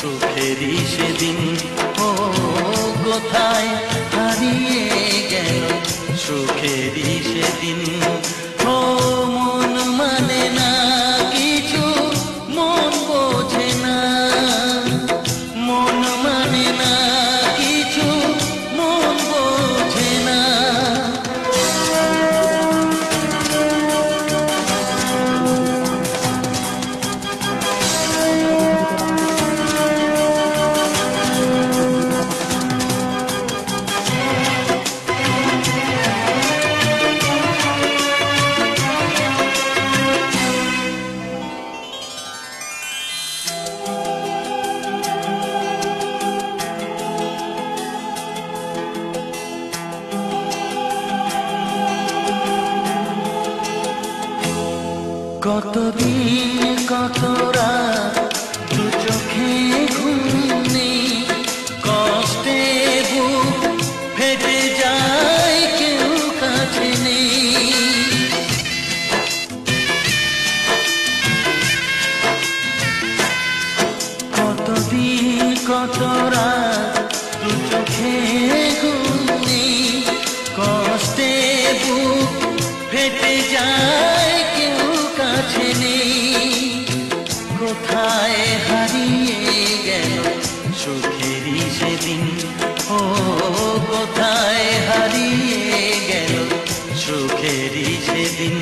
সুখেরই সেদিন। ও কোথায় হারিয়ে গেল সুখেরই সেদিন? ও কতদিন, কত রাত দু চোখে ঘুম নেই কষ্টে বুক ফেটে যায়, কেউ কাছে নেই। কতদিন, কত রাত দু চোখে ঘুম নেই কষ্টে বুক ফেটে যায় সুখেরই সেদিন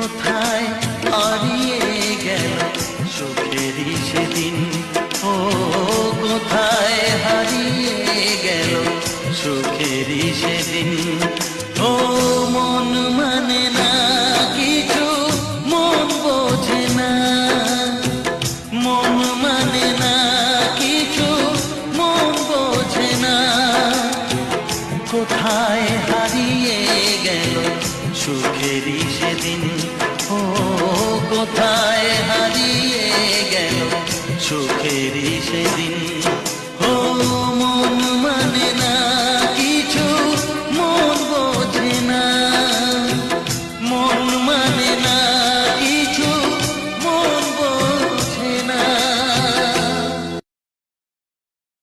কোথায় হারিয়ে গেল সুখেরই সেদিন? ও কোথায় হারিয়ে গেল সুখেরই সেদিন? ও মন মানে না কিছু, মন বোঝে না। মন মানে না কিছু, মন বোঝে না। কোথায় হারিয়ে গেল সুখেরই সেদিন? কোথায় হারিয়ে গেল। সুখেরই সেদিন